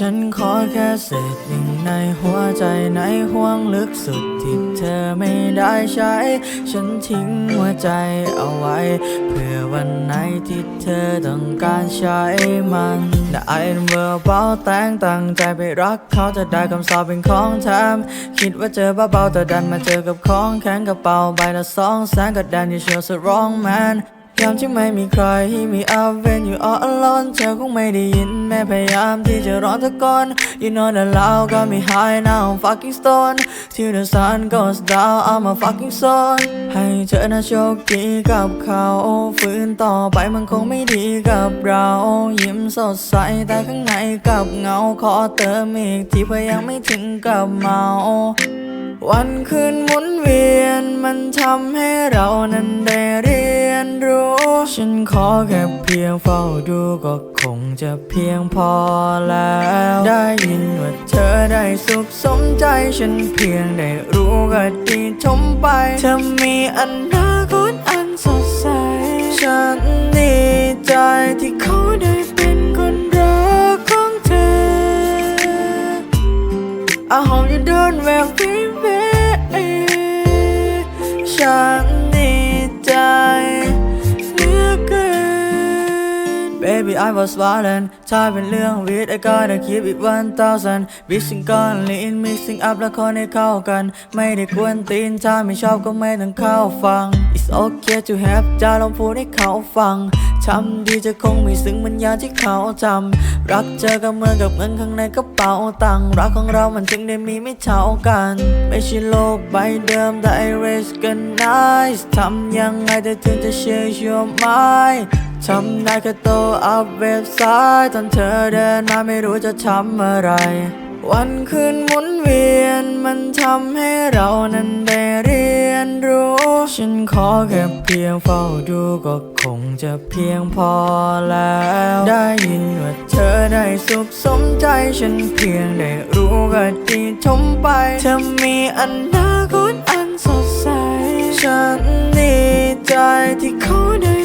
ฉันขอแค่เศษหนึ่งในหัวใจในห่วงลึกสุดที่เธอไม่ได้ใช้ ฉันทิ้งหัวใจเอาไว้ เพื่อวันไหนที่เธอต้องการใช้มันแต่ไอ้เบอร์เบาแต่งตั้งใจไปรักเขาจะได้คำสอบเป็นของแถมคิดว่าเจอเบาๆแต่ดันมาเจอกับของแข็งกระเป๋าใบละสองแสนก็ดันอยู่เชียวสรองแมน ยามที่ไม่มีใครมี up when you all alone เธอคงไม่ได้ยินแม้พยายามที่จะร้องตะโกน You know that loud got me high now I'm fucking stone Till the sun goes down I'm a fucking son ให้เธอน่ะโชคดีกับเขาฝืนต่อไปมันคงไม่ดีกับเรา ยิ้มสดใสแต่ข้างในกับเงาขอเติมอีกทีเพื่อยังไม่ถึงกับเมาวันคืนหมุนเวียนมันทำให้เรานั้นได้ ยนรู้ ฉันขอแค่เพียงเฝ้าดูก็คงจะเพียงพอแล้ว ได้ยินว่าเธอได้สุขสมใจ ฉันเพียงได้รู้ก็ดีทมไป เธอมีอนาคตอันสดใส ฉันดีใจที่เขาได้เป็นคนรักของเธอ I hope you don't well baby Baby I was violent ถ้าเป็นเรื่องวิทย์ I gotta keep it 1000 Mixing ก้อน lean mixing up แล้วคนให้เข้ากัน ไม่ได้กวนตีน ถ้าไม่ชอบก็ไม่ต้องเข้าฟัง It's okay to have จะลองพูดให้เขาฟังทำดีจะคงไม่ซึ้งเหมือนยาที่เขาทำรักเจอกับเมื่อกับเงินข้างในกระเป๋าตังค์รักของเรามันจึงได้มีไม่เท่ากัน ไม่ใช่โลกใบเดิมแต่ไอเรสกัน nice ทำยังไงแต่ถึงจะ change your mind ทำได้แค่โตอัพเว็บไซต์ตอนเธอเดินมาไม่รู้จะทำอะไร วันคืนหมุนเวียนมันทำให้เรานั้นได้เรียนรู้ ฉันขอแค่เพียงเฝ้าดูก็คงจะเพียงพอแล้ว ได้ยินว่าเธอได้สุขสมใจฉันเพียงได้รู้ก็ดีทมไป เธอมีอนาคตอันสดใส ฉันดีใจที่เขาได้